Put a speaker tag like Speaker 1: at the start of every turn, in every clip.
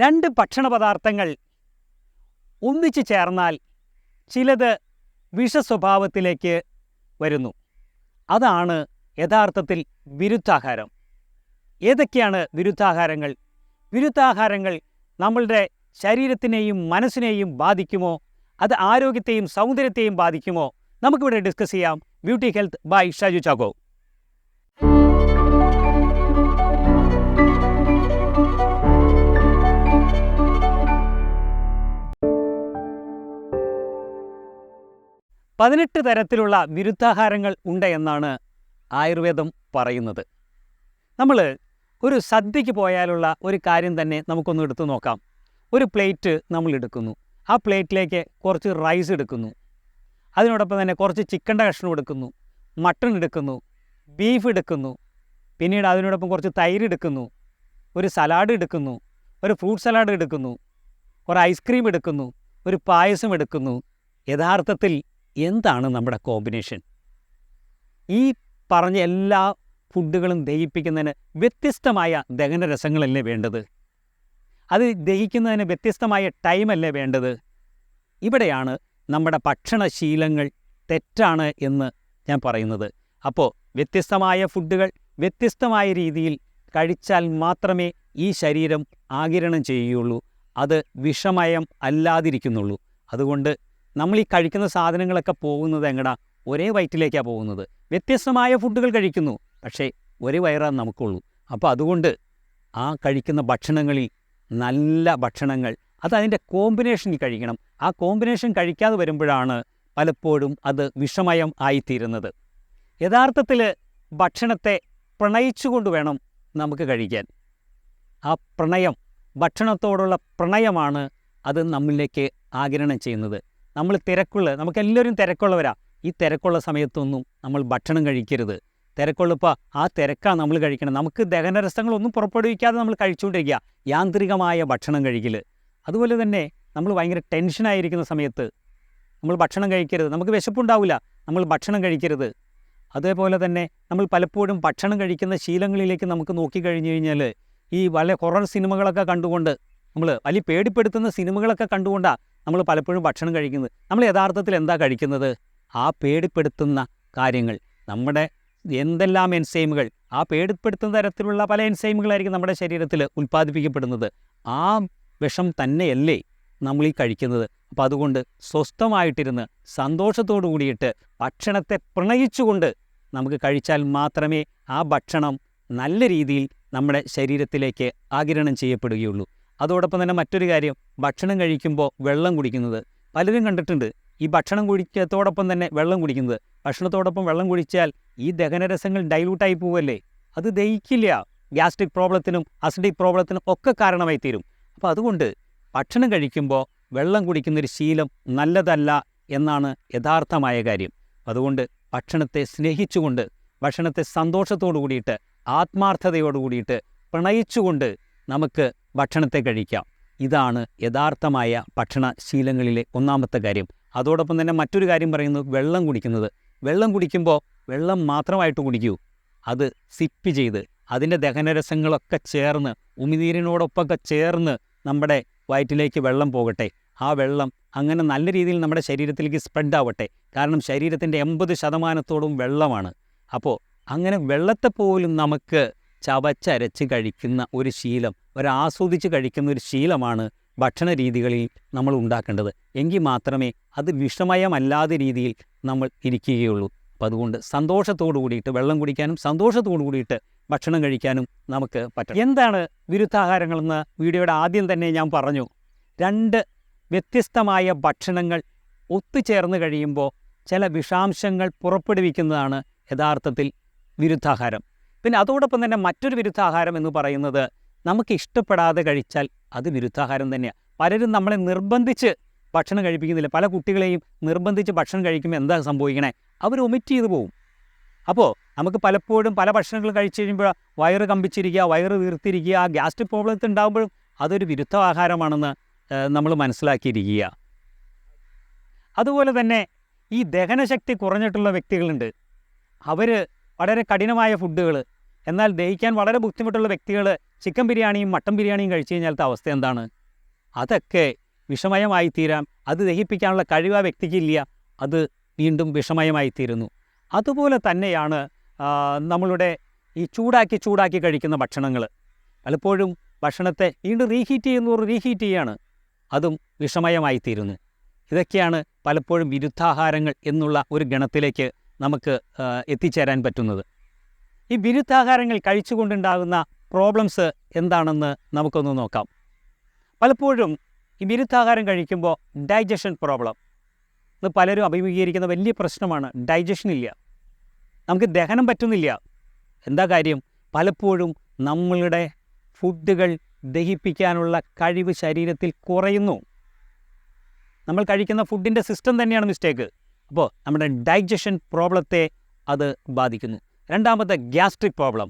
Speaker 1: രണ്ട് ഭക്ഷണ പദാർത്ഥങ്ങൾ ഒന്നിച്ചു ചേർന്നാൽ ചിലത് വിഷസ്വഭാവത്തിലേക്ക് വരുന്നു. അതാണ് യഥാർത്ഥത്തിൽ വിരുദ്ധാഹാരം. ഏതൊക്കെയാണ് വിരുദ്ധാഹാരങ്ങൾ? വിരുദ്ധാഹാരങ്ങൾ നമ്മളുടെ ശരീരത്തിനെയും മനസ്സിനെയും ബാധിക്കുമോ? അത് ആരോഗ്യത്തെയും സൗന്ദര്യത്തെയും ബാധിക്കുമോ? നമുക്കിവിടെ ഡിസ്കസ് ചെയ്യാം. Beauty health by Shaju Chacko പതിനെട്ട് തരത്തിലുള്ള വിരുദ്ധാഹാരങ്ങൾ ഉണ്ട് എന്നാണ് ആയുർവേദം പറയുന്നത്. നമ്മൾ ഒരു സദ്യക്ക് പോയാലുള്ള ഒരു കാര്യം തന്നെ നമുക്കൊന്ന് എടുത്തു നോക്കാം. ഒരു പ്ലേറ്റ് നമ്മൾ എടുക്കുന്നു. ആ പ്ലേറ്റിലേക്ക് കുറച്ച് റൈസ് എടുക്കുന്നു. അതിനോടൊപ്പം തന്നെ കുറച്ച് ചിക്കന്റെ കഷ്ണം എടുക്കുന്നു. മട്ടൺ എടുക്കുന്നു. ബീഫ് എടുക്കുന്നു. പിന്നീട് അതിനോടൊപ്പം കുറച്ച് തൈര് എടുക്കുന്നു. ഒരു സലാഡ് എടുക്കുന്നു. ഒരു ഫ്രൂട്ട് സലാഡ് എടുക്കുന്നു. ഒരു ഐസ്ക്രീം എടുക്കുന്നു. ഒരു പായസം എടുക്കുന്നു. യഥാർത്ഥത്തിൽ എന്താണ് നമ്മുടെ കോമ്പിനേഷൻ ഈ പറഞ്ഞ എല്ലാ ഫുഡുകളും ദഹിപ്പിക്കുന്നതിന് വ്യത്യസ്തമായ ദഹനരസങ്ങളല്ലേ വേണ്ടത്? അത് ദഹിക്കുന്നതിന് വ്യത്യസ്തമായ ടൈമല്ലേ വേണ്ടത്? ഇവിടെയാണ് നമ്മുടെ ഭക്ഷണശീലങ്ങൾ തെറ്റാണ് എന്ന് ഞാൻ പറയുന്നത്. അപ്പോൾ വ്യത്യസ്തമായ ഫുഡുകൾ വ്യത്യസ്തമായ രീതിയിൽ കഴിച്ചാൽ മാത്രമേ ഈ ശരീരം ആകിരണം ചെയ്യുകയുള്ളൂ. അത് വിഷമയം അല്ലാതിരിക്കുന്നുള്ളൂ. അതുകൊണ്ട് നമ്മൾ ഈ കഴിക്കുന്ന സാധനങ്ങളൊക്കെ പോകുന്നത് എങ്ങടാ? ഒരേ വയറ്റിലേക്കാണ് പോകുന്നത്. വ്യത്യസ്തമായ ഫുഡുകൾ കഴിക്കുന്നു. പക്ഷേ ഒരേ വയറാണ് നമുക്കുള്ളൂ. അപ്പോൾ അതുകൊണ്ട് ആ കഴിക്കുന്ന ഭക്ഷണങ്ങളിൽ നല്ല ഭക്ഷണങ്ങൾ അത് അതിന്റെ കോമ്പിനേഷനിൽ കഴിക്കണം. ആ കോമ്പിനേഷൻ കഴിക്കാതെ വരുമ്പോഴാണ് പലപ്പോഴും അത് വിഷമയം ആയിത്തീരുന്നത്. യഥാർത്ഥത്തിൽ ഭക്ഷണത്തെ പ്രണയിച്ചുകൊണ്ട് വേണം നമുക്ക് കഴിക്കാൻ. ആ പ്രണയം ഭക്ഷണത്തോടുള്ള പ്രണയമാണ് അത് നമ്മളിലേക്ക് ആകിരണം ചെയ്യുന്നത്. നമ്മൾ തിരക്കുള്ള നമുക്കെല്ലാവരും തിരക്കുള്ളവരാ. ഈ തിരക്കുള്ള സമയത്തൊന്നും നമ്മൾ ഭക്ഷണം കഴിക്കരുത്. തിരക്കുള്ളപ്പോൾ ആ തിരക്കാണ് നമ്മൾ കഴിക്കണം നമുക്ക് ദഹനരസങ്ങളൊന്നും പുറപ്പെടുവിക്കാതെ നമ്മൾ കഴിച്ചുകൊണ്ടിരിക്കുക. യാന്ത്രികമായ ഭക്ഷണം കഴിക്കൽ അതുപോലെ തന്നെ നമ്മൾ ഭയങ്കര ടെൻഷനായിരിക്കുന്ന സമയത്ത് നമ്മൾ ഭക്ഷണം കഴിക്കരുത്. നമുക്ക് വിശപ്പുണ്ടാവില്ല നമ്മൾ ഭക്ഷണം കഴിക്കരുത്. അതേപോലെ തന്നെ നമ്മൾ പലപ്പോഴും ഭക്ഷണം കഴിക്കുന്ന ശീലങ്ങളിലേക്ക് നമുക്ക് നോക്കിക്കഴിഞ്ഞു കഴിഞ്ഞാൽ ഈ വളരെ ഹൊറർ സിനിമകളൊക്കെ കണ്ടുകൊണ്ട് നമ്മൾ വലിയ പേടിപ്പെടുത്തുന്ന സിനിമകളൊക്കെ കണ്ടുകൊണ്ടാണ് നമ്മൾ പലപ്പോഴും ഭക്ഷണം കഴിക്കുന്നത്. നമ്മൾ യഥാർത്ഥത്തിൽ എന്താ കഴിക്കുന്നത്? ആ പേടിപ്പെടുത്തുന്ന കാര്യങ്ങൾ. നമ്മുടെ എന്തെല്ലാം എൻസൈമുകൾ ആ പേടിപ്പെടുത്തുന്ന തരത്തിലുള്ള പല എൻസൈമുകളായിരിക്കും നമ്മുടെ ശരീരത്തിൽ ഉൽപ്പാദിപ്പിക്കപ്പെടുന്നത്. ആ വിഷം തന്നെയല്ലേ നമ്മൾ ഈ കഴിക്കുന്നത്. അപ്പോൾ അതുകൊണ്ട് സ്വസ്ഥമായിട്ടിരുന്ന് സന്തോഷത്തോടു കൂടിയിട്ട് ഭക്ഷണത്തെ പ്രണയിച്ചുകൊണ്ട് നമുക്ക് കഴിച്ചാൽ മാത്രമേ ആ ഭക്ഷണം നല്ല രീതിയിൽ നമ്മുടെ ശരീരത്തിലേക്ക് ആകിരണം ചെയ്യപ്പെടുകയുള്ളൂ. അതോടൊപ്പം തന്നെ മറ്റൊരു കാര്യം ഭക്ഷണം കഴിക്കുമ്പോൾ വെള്ളം കുടിക്കുന്നത്. പലരും കണ്ടിട്ടുണ്ട് ഈ ഭക്ഷണം കുടിക്കത്തോടൊപ്പം തന്നെ വെള്ളം കുടിക്കുന്നത്. ഭക്ഷണത്തോടൊപ്പം വെള്ളം കുടിച്ചാൽ ഈ ദഹനരസങ്ങൾ ഡൈലൂട്ടായി പോവല്ലേ? അത് ദഹിക്കില്ല. ഗ്യാസ്ട്രിക് പ്രോബ്ലത്തിനും അസിഡിക് പ്രോബ്ലത്തിനും ഒക്കെ കാരണമായി തീരും അപ്പോൾ അതുകൊണ്ട് ഭക്ഷണം കഴിക്കുമ്പോൾ വെള്ളം കുടിക്കുന്നൊരു ശീലം നല്ലതല്ല എന്നാണ് യഥാർത്ഥമായ കാര്യം. അതുകൊണ്ട് ഭക്ഷണത്തെ സ്നേഹിച്ചുകൊണ്ട് ഭക്ഷണത്തെ സന്തോഷത്തോടു കൂടിയിട്ട് ആത്മാർത്ഥതയോടു കൂടിയിട്ട് പ്രണയിച്ചുകൊണ്ട് നമുക്ക് ഭക്ഷണത്തെ കഴിക്കാം. ഇതാണ് യഥാർത്ഥമായ ഭക്ഷണ ശീലങ്ങളിലെ ഒന്നാമത്തെ കാര്യം. അതോടൊപ്പം തന്നെ മറ്റൊരു കാര്യം പറയുന്നു വെള്ളം കുടിക്കുന്നത്. വെള്ളം കുടിക്കുമ്പോൾ വെള്ളം മാത്രമായിട്ട് കുടിക്കൂ. അത് സിപ്പ് ചെയ്ത് അതിന്റെ ദഹനരസങ്ങളൊക്കെ ചേർന്ന് ഉമിനീരിനോടൊപ്പമൊക്കെ ചേർന്ന് നമ്മുടെ വയറ്റിലേക്ക് വെള്ളം പോകട്ടെ. ആ വെള്ളം അങ്ങനെ നല്ല രീതിയിൽ നമ്മുടെ ശരീരത്തിലേക്ക് സ്പ്രെഡ് ആവട്ടെ കാരണം ശരീരത്തിന്റെ എൺപത് ശതമാനത്തോളം വെള്ളമാണ്. അപ്പോൾ അങ്ങനെ വെള്ളത്തെ പോലും നമുക്ക് ചവച്ചരച്ച് കഴിക്കുന്ന ഒരു ശീലം ഒരാസ്വദിച്ച് കഴിക്കുന്ന ഒരു ശീലമാണ് ഭക്ഷണ രീതികളിൽ നമ്മൾ ഉണ്ടാക്കേണ്ടത്. എങ്കിൽ മാത്രമേ അത് വിഷമയമല്ലാത്ത രീതിയിൽ നമ്മൾ ഇരിക്കുകയുള്ളൂ. അപ്പം അതുകൊണ്ട് സന്തോഷത്തോടു കൂടിയിട്ട് വെള്ളം കുടിക്കാനും സന്തോഷത്തോടു കൂടിയിട്ട് ഭക്ഷണം കഴിക്കാനും നമുക്ക് പറ്റും എന്താണ് വിരുദ്ധാഹാരങ്ങളെന്ന് വീഡിയോയുടെ ആദ്യം തന്നെ ഞാൻ പറഞ്ഞു. രണ്ട് വ്യത്യസ്തമായ ഭക്ഷണങ്ങൾ ഒത്തുചേർന്ന് കഴിയുമ്പോൾ ചില വിഷാംശങ്ങൾ പുറപ്പെടുവിക്കുന്നതാണ് യഥാർത്ഥത്തിൽ വിരുദ്ധാഹാരം. പിന്നെ അതോടൊപ്പം തന്നെ മറ്റൊരു വിരുദ്ധാഹാരം എന്ന് പറയുന്നത് നമുക്ക് ഇഷ്ടപ്പെടാതെ കഴിച്ചാൽ അത് വിരുദ്ധാഹാരം തന്നെയാണ് പലരും നമ്മളെ നിർബന്ധിച്ച് ഭക്ഷണം കഴിപ്പിക്കുന്നില്ല. പല കുട്ടികളെയും നിർബന്ധിച്ച് ഭക്ഷണം കഴിക്കുമ്പോൾ എന്താ സംഭവിക്കണേ? അവർ ഒമിറ്റ് ചെയ്തു പോകും അപ്പോൾ നമുക്ക് പലപ്പോഴും പല ഭക്ഷണങ്ങൾ കഴിച്ചു കഴിയുമ്പോൾ വയറ് കമ്പിച്ചിരിക്കുക വയറ് വീർത്തിരിക്കുക ഗ്യാസ്ട്രിക് പ്രോബ്ലത്തിൽ ഉണ്ടാകുമ്പോഴും അതൊരു വിരുദ്ധ ആഹാരമാണെന്ന് നമ്മൾ മനസ്സിലാക്കിയിരിക്കുക. അതുപോലെ തന്നെ ഈ ദഹനശക്തി കുറഞ്ഞിട്ടുള്ള വ്യക്തികളുണ്ട്. അവർ വളരെ കഠിനമായ ഫുഡുകൾ എന്നാൽ ദഹിക്കാൻ വളരെ ബുദ്ധിമുട്ടുള്ള വ്യക്തികൾ ചിക്കൻ ബിരിയാണിയും മട്ടൻ ബിരിയാണിയും കഴിച്ചു കഴിഞ്ഞാലത്തെ അവസ്ഥ എന്താണ്? അതൊക്കെ വിഷമയമായി തീരാം അത് ദഹിപ്പിക്കാനുള്ള കഴിവ് ആ വ്യക്തിക്കില്ല. അത് വീണ്ടും വിഷമയമായി തീരുന്നു അതുപോലെ തന്നെയാണ് നമ്മളുടെ ഈ ചൂടാക്കി ചൂടാക്കി കഴിക്കുന്ന ഭക്ഷണങ്ങൾ പലപ്പോഴും ഭക്ഷണത്തെ വീണ്ടും റീഹീറ്റ് ചെയ്യുന്നവർ റീഹീറ്റ് ചെയ്യാണ്. അതും വിഷമയമായി തീരുന്നു ഇതൊക്കെയാണ് പലപ്പോഴും വിരുദ്ധാഹാരങ്ങൾ എന്നുള്ള ഒരു ഗണത്തിലേക്ക് നമുക്ക് എത്തിച്ചേരാൻ പറ്റുന്നത്. ഈ വിരുദ്ധാഹാരങ്ങൾ കഴിച്ചുകൊണ്ടുണ്ടാകുന്ന പ്രോബ്ലംസ് എന്താണെന്ന് നമുക്കൊന്ന് നോക്കാം. പലപ്പോഴും ഈ വിരുദ്ധാഹാരം കഴിക്കുമ്പോൾ ഡൈജഷൻ പ്രോബ്ലം ഇത് പലരും അഭിമുഖീകരിക്കുന്ന വലിയ പ്രശ്നമാണ് ഡൈജഷൻ ഇല്ല. നമുക്ക് ദഹനം പറ്റുന്നില്ല. എന്താ കാര്യം? പലപ്പോഴും നമ്മളുടെ ഫുഡുകൾ ദഹിപ്പിക്കാനുള്ള കഴിവ് ശരീരത്തിൽ കുറയുന്നു. നമ്മൾ കഴിക്കുന്ന ഫുഡിന്റെ സിസ്റ്റം തന്നെയാണ് മിസ്റ്റേക്ക് അപ്പോൾ നമ്മുടെ ഡൈജഷൻ പ്രോബ്ലത്തെ അത് ബാധിക്കുന്നു. രണ്ടാമത്തെ ഗ്യാസ്ട്രിക് പ്രോബ്ലം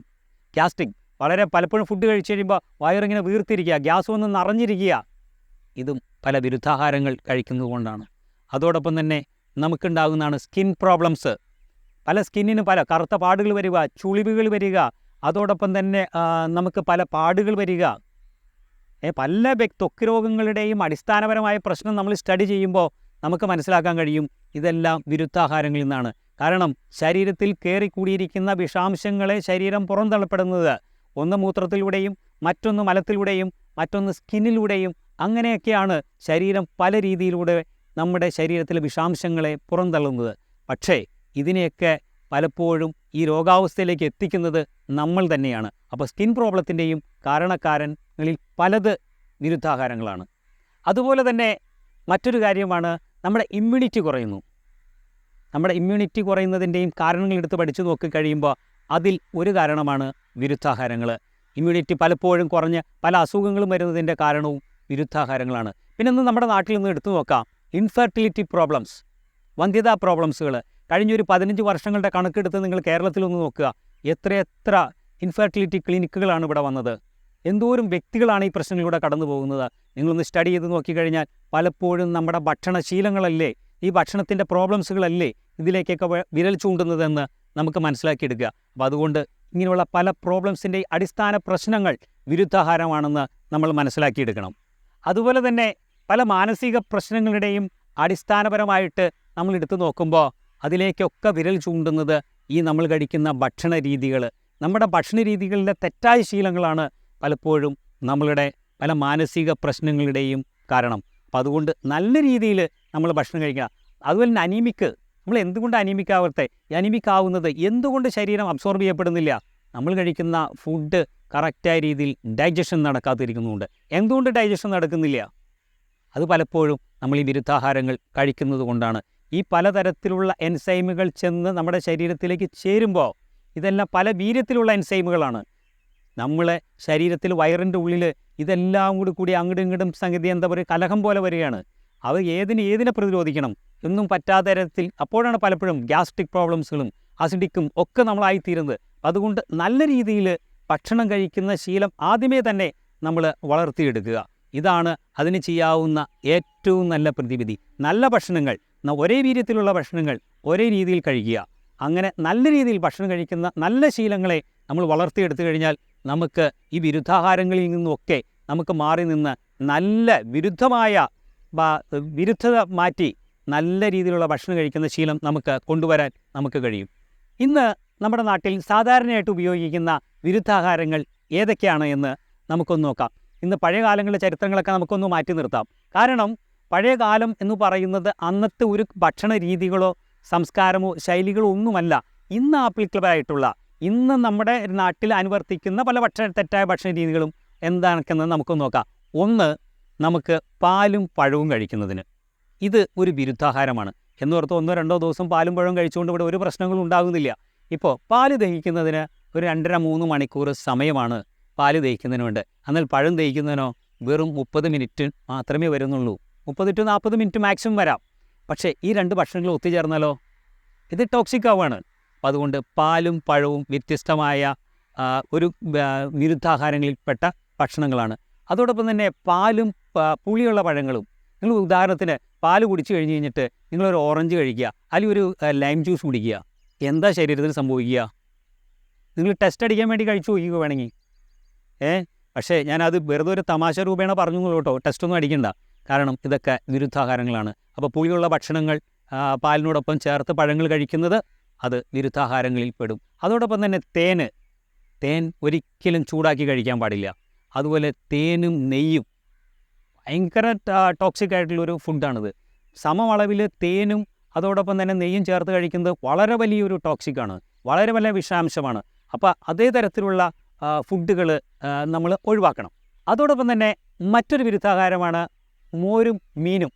Speaker 1: ഗ്യാസ്ട്രിക് വളരെ പലപ്പോഴും ഫുഡ് കഴിച്ചു കഴിയുമ്പോൾ വയറിങ്ങനെ വീർത്തിരിക്കുക ഗ്യാസ് വന്ന് നിറഞ്ഞിരിക്കുക. ഇതും പല വിരുദ്ധാഹാരങ്ങൾ കഴിക്കുന്നത് കൊണ്ടാണ്. അതോടൊപ്പം തന്നെ നമുക്കുണ്ടാകുന്നതാണ് സ്കിൻ പ്രോബ്ലംസ് പല സ്കിന്നിന് പല കറുത്ത പാടുകൾ വരിക ചുളിവുകൾ വരിക അതോടൊപ്പം തന്നെ നമുക്ക് പല പാടുകൾ വരിക. പല വ്യക് ത്വക്ക് രോഗങ്ങളുടെയും അടിസ്ഥാനപരമായ പ്രശ്നം നമ്മൾ സ്റ്റഡി ചെയ്യുമ്പോൾ നമുക്ക് മനസ്സിലാക്കാൻ കഴിയും. ഇതെല്ലാം വിരുദ്ധാഹാരങ്ങളിൽ നിന്നാണ്. കാരണം ശരീരത്തിൽ കയറിക്കൂടിയിരിക്കുന്ന വിഷാംശങ്ങളെ ശരീരം പുറന്തള്ളപ്പെടുന്നത്. ഒന്ന് മൂത്രത്തിലൂടെയും മറ്റൊന്ന് മലത്തിലൂടെയും മറ്റൊന്ന് സ്കിന്നിലൂടെയും അങ്ങനെയൊക്കെയാണ് ശരീരം പല രീതിയിലൂടെ നമ്മുടെ ശരീരത്തിലെ വിഷാംശങ്ങളെ പുറന്തള്ളുന്നത്. പക്ഷേ ഇതിനെയൊക്കെ പലപ്പോഴും ഈ രോഗാവസ്ഥയിലേക്ക് എത്തിക്കുന്നത് നമ്മൾ തന്നെയാണ്. അപ്പോൾ സ്കിൻ പ്രോബ്ലത്തിന്റെയും കാരണക്കാരങ്ങളിൽ പലത് വിരുദ്ധാഹാരങ്ങളാണ്. അതുപോലെ തന്നെ മറ്റൊരു കാര്യമാണ് നമ്മുടെ ഇമ്മ്യൂണിറ്റി കുറയുന്നു. നമ്മുടെ ഇമ്മ്യൂണിറ്റി കുറയുന്നതിന്റെയും കാരണങ്ങൾ എടുത്ത് പഠിച്ചു നോക്കി കഴിയുമ്പോൾ അതിൽ ഒരു കാരണമാണ് വിരുദ്ധാഹാരങ്ങൾ. ഇമ്മ്യൂണിറ്റി പലപ്പോഴും കുറഞ്ഞ് പല അസുഖങ്ങളും വരുന്നതിന്റെ കാരണവും വിരുദ്ധാഹാരങ്ങളാണ്. പിന്നെ ഒന്ന് നമ്മുടെ നാട്ടിൽ നിന്ന് എടുത്തു നോക്കാം. ഇൻഫെർട്ടിലിറ്റി പ്രോബ്ലംസ് വന്ധ്യതാ പ്രോബ്ലംസുകൾ കഴിഞ്ഞൊരു പതിനഞ്ച് വർഷങ്ങളുടെ കണക്കെടുത്ത് നിങ്ങൾ കേരളത്തിലൊന്ന് നോക്കുക. എത്രയെത്ര ഇൻഫെർട്ടിലിറ്റി ക്ലിനിക്കുകളാണ് ഇവിടെ വന്നത്? എന്തോരം വ്യക്തികളാണ് ഈ പ്രശ്നങ്ങളിലൂടെ കടന്നു പോകുന്നത്? നിങ്ങളൊന്ന് സ്റ്റഡി ചെയ്ത് നോക്കിക്കഴിഞ്ഞാൽ പലപ്പോഴും നമ്മുടെ ഭക്ഷണശീലങ്ങളല്ലേ ഈ ഭക്ഷണത്തിന്റെ പ്രോബ്ലംസുകളല്ലേ ഇതിലേക്കൊക്കെ വിരൽ ചൂണ്ടുന്നതെന്ന് നമുക്ക് മനസ്സിലാക്കിയെടുക്കുക. അപ്പോൾ അതുകൊണ്ട് ഇങ്ങനെയുള്ള പല പ്രോബ്ലംസിന്റെ അടിസ്ഥാന പ്രശ്നങ്ങൾ വിരുദ്ധാഹാരമാണെന്ന് നമ്മൾ മനസ്സിലാക്കിയെടുക്കണം. അതുപോലെ തന്നെ പല മാനസിക പ്രശ്നങ്ങളുടെയും അടിസ്ഥാനപരമായിട്ട് നമ്മൾ എടുത്തു നോക്കുമ്പോൾ അതിലേക്കൊക്കെ വിരൽ ചൂണ്ടുന്നത് ഈ നമ്മൾ കഴിക്കുന്ന ഭക്ഷണ രീതികൾ. നമ്മുടെ ഭക്ഷണ രീതികളിലെ തെറ്റായ ശീലങ്ങളാണ് പലപ്പോഴും നമ്മളുടെ പല മാനസിക പ്രശ്നങ്ങളുടെയും കാരണം. അപ്പം അതുകൊണ്ട് നല്ല രീതിയിൽ നമ്മൾ ഭക്ഷണം കഴിക്കുക അതുപോലെ തന്നെ അനീമിക്ക് നമ്മൾ എന്തുകൊണ്ട് അനീമിക് ഈ അനീമിക് ആവുന്നത് എന്തുകൊണ്ട് ശരീരം അബ്സോർബ് ചെയ്യപ്പെടുന്നില്ല? നമ്മൾ കഴിക്കുന്ന ഫുഡ് കറക്റ്റായ രീതിയിൽ ഡൈജഷൻ നടക്കാതിരിക്കുന്നുണ്ട്. എന്തുകൊണ്ട് ഡൈജഷൻ നടക്കുന്നില്ല? അത് പലപ്പോഴും നമ്മൾ ഈ വിരുദ്ധാഹാരങ്ങൾ കഴിക്കുന്നത് കൊണ്ടാണ്. ഈ പലതരത്തിലുള്ള എൻസൈമുകൾ ചെന്ന് നമ്മുടെ ശരീരത്തിലേക്ക് ചേരുമ്പോൾ ഇതെല്ലാം പല വീര്യത്തിലുള്ള എൻസൈമുകളാണ് നമ്മളെ ശരീരത്തിൽ വയറിന്റെ ഉള്ളിൽ ഇതെല്ലാം കൂടി കൂടി അങ്ങോട്ടും ഇങ്ങോട്ടും സംഗതി എന്താ പറയുക? കലഹം പോലെ വരികയാണ്. അവ ഏതിന് ഏതിനെ പ്രതിരോധിക്കണം എന്നും പറ്റാത്ത തരത്തിൽ അപ്പോഴാണ് പലപ്പോഴും ഗ്യാസ്ട്രിക് പ്രോബ്ലംസുകളും അസിഡിക്കും ഒക്കെ നമ്മളായിത്തീരുന്നത്. അതുകൊണ്ട് നല്ല രീതിയിൽ ഭക്ഷണം കഴിക്കുന്ന ശീലം ആദ്യമേ തന്നെ നമ്മൾ വളർത്തിയെടുക്കുക. ഇതാണ് അതിന് ചെയ്യാവുന്ന ഏറ്റവും നല്ല പ്രതിവിധി. നല്ല ഭക്ഷണങ്ങൾ ഒരേ വീര്യത്തിലുള്ള ഭക്ഷണങ്ങൾ ഒരേ രീതിയിൽ കഴിക്കുക. അങ്ങനെ നല്ല രീതിയിൽ ഭക്ഷണം കഴിക്കുന്ന നല്ല ശീലങ്ങളെ നമ്മൾ വളർത്തിയെടുത്തു കഴിഞ്ഞാൽ നമുക്ക് ഈ വിരുദ്ധാഹാരങ്ങളിൽ നിന്നൊക്കെ നമുക്ക് മാറി നിന്ന് നല്ല വിരുദ്ധമായ വിരുദ്ധത മാറ്റി നല്ല രീതിയിലുള്ള ഭക്ഷണം കഴിക്കുന്ന ശീലം നമുക്ക് കൊണ്ടുവരാൻ നമുക്ക് കഴിയും. ഇന്ന് നമ്മുടെ നാട്ടിൽ സാധാരണയായിട്ട് ഉപയോഗിക്കുന്ന വിരുദ്ധാഹാരങ്ങൾ ഏതൊക്കെയാണ് എന്ന് നമുക്കൊന്ന് നോക്കാം. ഇന്ന് പഴയ കാലങ്ങളിലെ ചരിത്രങ്ങളൊക്കെ നമുക്കൊന്ന് മാറ്റി നിർത്താം. കാരണം പഴയ കാലം എന്ന് പറയുന്നത് അന്നത്തെ ഒരു ഭക്ഷണ രീതികളോ സംസ്കാരമോ ശൈലികളോ ഒന്നുമല്ല. ഇന്ന് ആപ്ലിക്കബിളായിട്ടുള്ള ഇന്ന് നമ്മുടെ നാട്ടിൽ അനുവർത്തിക്കുന്ന പല ഭക്ഷണ തെറ്റായ ഭക്ഷണ രീതികളും എന്താണെന്ന് നമുക്കൊന്ന് നോക്കാം. ഒന്ന് നമുക്ക് പാലും പഴവും കഴിക്കുന്നതിന്. ഇത് ഒരു വിരുദ്ധാഹാരമാണ്. എന്നോർത്ത് ഒന്നോ രണ്ടോ ദിവസം പാലും പഴവും കഴിച്ചുകൊണ്ട് ഇവിടെ ഒരു പ്രശ്നങ്ങളും ഉണ്ടാകുന്നില്ല. ഇപ്പോൾ പാൽ ദഹിക്കുന്നതിന് ഒരു രണ്ടര മൂന്ന് മണിക്കൂർ സമയമാണ് പാൽ ദഹിക്കുന്നതിന് വേണ്ട എന്നാൽ പഴം ദഹിക്കുന്നതിനോ വെറും മുപ്പത് മിനിറ്റ് മാത്രമേ വരുന്നുള്ളൂ. മുപ്പത് ടു നാൽപ്പത് മിനിറ്റ് മാക്സിമം വരാം. പക്ഷേ ഈ രണ്ട് ഭക്ഷണങ്ങൾ ഒത്തുചേർന്നാലോ ഇത് ടോക്സിക് ആവുകയാണ് അതുകൊണ്ട് പാലും പഴവും വ്യത്യസ്തമായ ഒരു വിരുദ്ധാഹാരങ്ങളിൽപ്പെട്ട ഭക്ഷണങ്ങളാണ്. അതോടൊപ്പം തന്നെ പാലും പുളിയുള്ള പഴങ്ങളും. നിങ്ങൾ ഉദാഹരണത്തിന് പാൽ കുടിച്ചു കഴിഞ്ഞ് കഴിഞ്ഞിട്ട് നിങ്ങളൊരു ഓറഞ്ച് കഴിക്കുക അല്ലെങ്കിൽ ഒരു ലൈം ജ്യൂസ് കുടിക്കുക. എന്താ ശരീരത്തിന് സംഭവിക്കുക? നിങ്ങൾ ടെസ്റ്റ് അടിക്കാൻ വേണ്ടി കഴിച്ചു നോക്കിക്കോ വേണമെങ്കിൽ. ഏ? പക്ഷേ ഞാനത് വെറുതെ ഒരു തമാശ രൂപേണ പറഞ്ഞു കേട്ടോ. ടെസ്റ്റൊന്നും അടിക്കണ്ട. കാരണം ഇതൊക്കെ വിരുദ്ധാഹാരങ്ങളാണ്. അപ്പോൾ പുളിയുള്ള ഭക്ഷണങ്ങൾ പാലിനോടൊപ്പം ചേർത്ത് പഴങ്ങൾ കഴിക്കുന്നത് അത് വിരുദ്ധാഹാരങ്ങളിൽ പെടും. അതോടൊപ്പം തന്നെ തേന്. തേൻ ഒരിക്കലും ചൂടാക്കി കഴിക്കാൻ പാടില്ല. അതുപോലെ തേനും നെയ്യും ഭയങ്കര ടോക്സിക് ആയിട്ടുള്ളൊരു ഫുഡാണിത്. സമമളവിൽ തേനും അതോടൊപ്പം തന്നെ നെയ്യും ചേർത്ത് കഴിക്കുന്നത് വളരെ വലിയൊരു ടോക്സിക്കാണ് വളരെ വലിയ വിഷാംശമാണ്. അപ്പോൾ അതേ തരത്തിലുള്ള ഫുഡുകൾ നമ്മൾ ഒഴിവാക്കണം. അതോടൊപ്പം തന്നെ മറ്റൊരു വിരുദ്ധാഹാരമാണ് മോരും മീനും.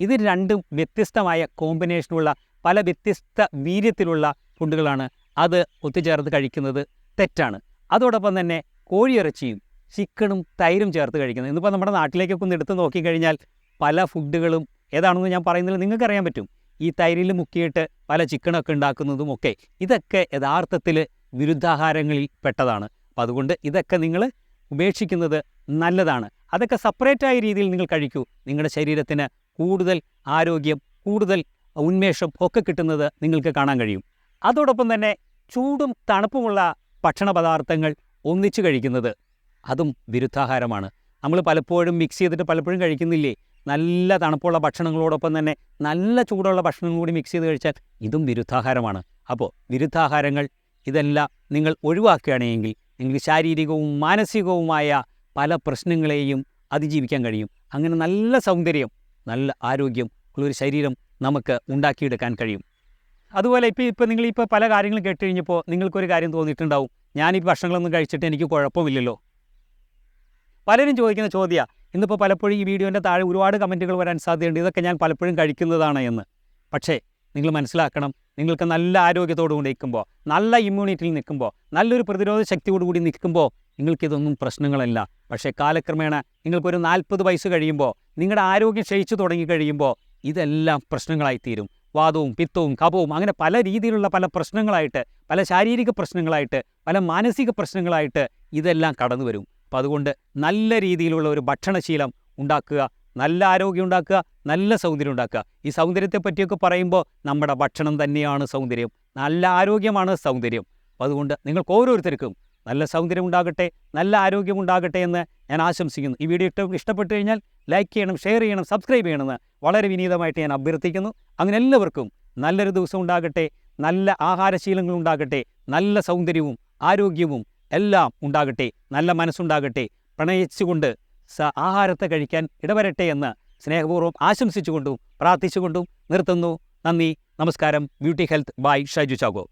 Speaker 1: ഇത് രണ്ടും വ്യത്യസ്തമായ കോമ്പിനേഷനുള്ള പല വ്യത്യസ്ത വീര്യത്തിലുള്ള ഫുഡുകളാണ് അത് ഒത്തുചേർത്ത് കഴിക്കുന്നത് തെറ്റാണ്. അതോടൊപ്പം തന്നെ കോഴിയിറച്ചിയും ചിക്കനും തൈരും ചേർത്ത് കഴിക്കുന്നത്. ഇന്നിപ്പോൾ നമ്മുടെ നാട്ടിലേക്കൊക്കെ ഒന്ന് എടുത്ത് നോക്കിക്കഴിഞ്ഞാൽ പല ഫുഡുകളും ഏതാണെന്ന് ഞാൻ പറയുന്നില്ല. നിങ്ങൾക്കറിയാൻ പറ്റും. ഈ തൈരിൽ മുക്കിയിട്ട് പല ചിക്കണൊക്കെ ഉണ്ടാക്കുന്നതും ഒക്കെ ഇതൊക്കെ യഥാർത്ഥത്തിൽ വിരുദ്ധാഹാരങ്ങളിൽ പെട്ടതാണ്. അപ്പോൾ അതുകൊണ്ട് ഇതൊക്കെ നിങ്ങൾ ഉപേക്ഷിക്കുന്നത് നല്ലതാണ്. അതൊക്കെ സെപ്പറേറ്റായ രീതിയിൽ നിങ്ങൾ കഴിക്കൂ. നിങ്ങളുടെ ശരീരത്തിന് കൂടുതൽ ആരോഗ്യം കൂടുതൽ ഉന്മേഷം ഒക്കെ കിട്ടുന്നത് നിങ്ങൾക്ക് കാണാൻ കഴിയും. അതോടൊപ്പം തന്നെ ചൂടും തണുപ്പുമുള്ള ഭക്ഷണ പദാർത്ഥങ്ങൾ ഒന്നിച്ചു കഴിക്കുന്നത് അതും വിരുദ്ധാഹാരമാണ്. നമ്മൾ പലപ്പോഴും മിക്സ് ചെയ്തിട്ട് പലപ്പോഴും കഴിക്കുന്നില്ലേ? നല്ല തണുപ്പുള്ള ഭക്ഷണങ്ങളോടൊപ്പം തന്നെ നല്ല ചൂടുള്ള ഭക്ഷണം കൂടി മിക്സ് ചെയ്ത് കഴിച്ചാൽ ഇതും വിരുദ്ധാഹാരമാണ്. അപ്പോൾ വിരുദ്ധാഹാരങ്ങൾ ഇതെല്ലാം നിങ്ങൾ ഒഴിവാക്കുകയാണെങ്കിൽ നിങ്ങൾക്ക് ശാരീരികവും മാനസികവുമായ പല പ്രശ്നങ്ങളെയും അതിജീവിക്കാൻ കഴിയും. അങ്ങനെ നല്ല സൗന്ദര്യം നല്ല ആരോഗ്യം ഉള്ളൊരു ശരീരം നമുക്ക് ഉണ്ടാക്കിയെടുക്കാൻ കഴിയും. അതുപോലെ ഇപ്പോൾ ഇപ്പോൾ നിങ്ങളിപ്പോൾ പല കാര്യങ്ങളും കേട്ട് കഴിഞ്ഞപ്പോൾ നിങ്ങൾക്കൊരു കാര്യം തോന്നിയിട്ടുണ്ടാവും. ഞാൻ ഈ ഭക്ഷണങ്ങളൊന്നും കഴിച്ചിട്ട് എനിക്ക് കുഴപ്പമില്ലല്ലോ. പലരും ചോദിക്കുന്ന ചോദ്യമാണ് ഇന്നിപ്പോൾ പലപ്പോഴും ഈ വീഡിയോന്റെ താഴെ ഒരുപാട് കമന്റുകൾ വരാൻ സാധ്യതയുണ്ട്. ഇതൊക്കെ ഞാൻ പലപ്പോഴും കഴിക്കുന്നതാണ് എന്ന്. പക്ഷേ നിങ്ങൾ മനസ്സിലാക്കണം നിങ്ങൾക്ക് നല്ല ആരോഗ്യത്തോടു കൂടി നിൽക്കുമ്പോൾ നല്ല ഇമ്മ്യൂണിറ്റിയിൽ നിൽക്കുമ്പോൾ നല്ലൊരു പ്രതിരോധ ശക്തിയോടുകൂടി നിൽക്കുമ്പോൾ നിങ്ങൾക്കിതൊന്നും പ്രശ്നങ്ങളല്ല. പക്ഷേ കാലക്രമേണ നിങ്ങൾക്കൊരു നാൽപ്പത് വയസ്സ് കഴിയുമ്പോൾ നിങ്ങളുടെ ആരോഗ്യം ക്ഷയിച്ചു തുടങ്ങി കഴിയുമ്പോൾ ഇതെല്ലാം പ്രശ്നങ്ങളായിത്തീരും. വാദവും പിത്തവും കപവും അങ്ങനെ പല രീതിയിലുള്ള പല പ്രശ്നങ്ങളായിട്ട് പല ശാരീരിക പ്രശ്നങ്ങളായിട്ട് പല മാനസിക പ്രശ്നങ്ങളായിട്ട് ഇതെല്ലാം കടന്നു വരും അപ്പം അതുകൊണ്ട് നല്ല രീതിയിലുള്ള ഒരു ഭക്ഷണശീലം ഉണ്ടാക്കുക നല്ല ആരോഗ്യം ഉണ്ടാക്കുക നല്ല സൗന്ദര്യം ഉണ്ടാക്കുക. ഈ സൗന്ദര്യത്തെ പറ്റിയൊക്കെ പറയുമ്പോൾ നമ്മുടെ ഭക്ഷണം തന്നെയാണ് സൗന്ദര്യം. നല്ല ആരോഗ്യമാണ് സൗന്ദര്യം. അപ്പോൾ അതുകൊണ്ട് നിങ്ങൾക്ക് ഓരോരുത്തർക്കും നല്ല സൗന്ദര്യം ഉണ്ടാകട്ടെ നല്ല ആരോഗ്യം ഉണ്ടാകട്ടെ എന്ന് ഞാൻ ആശംസിക്കുന്നു. ഈ വീഡിയോ ഇഷ്ട ഇഷ്ടപ്പെട്ടു കഴിഞ്ഞാൽ ലൈക്ക് ചെയ്യണം ഷെയർ ചെയ്യണം സബ്സ്ക്രൈബ് ചെയ്യണമെന്ന് വളരെ വിനീതമായിട്ട് ഞാൻ അഭ്യർത്ഥിക്കുന്നു. അങ്ങനെ എല്ലാവർക്കും നല്ലൊരു ദിവസം ഉണ്ടാകട്ടെ നല്ല ആഹാരശീലങ്ങൾ ഉണ്ടാകട്ടെ നല്ല സൗന്ദര്യവും ആരോഗ്യവും എല്ലാം ഉണ്ടാകട്ടെ നല്ല മനസ്സുണ്ടാകട്ടെ പ്രണയിച്ചുകൊണ്ട് ആഹാരത്തെ കഴിക്കാൻ ഇടവരട്ടെ എന്ന് സ്നേഹപൂർവം ആശംസിച്ചുകൊണ്ടും പ്രാർത്ഥിച്ചുകൊണ്ടും നിർത്തുന്നു. നന്ദി നമസ്കാരം. Beauty health by Shaiju Chacko.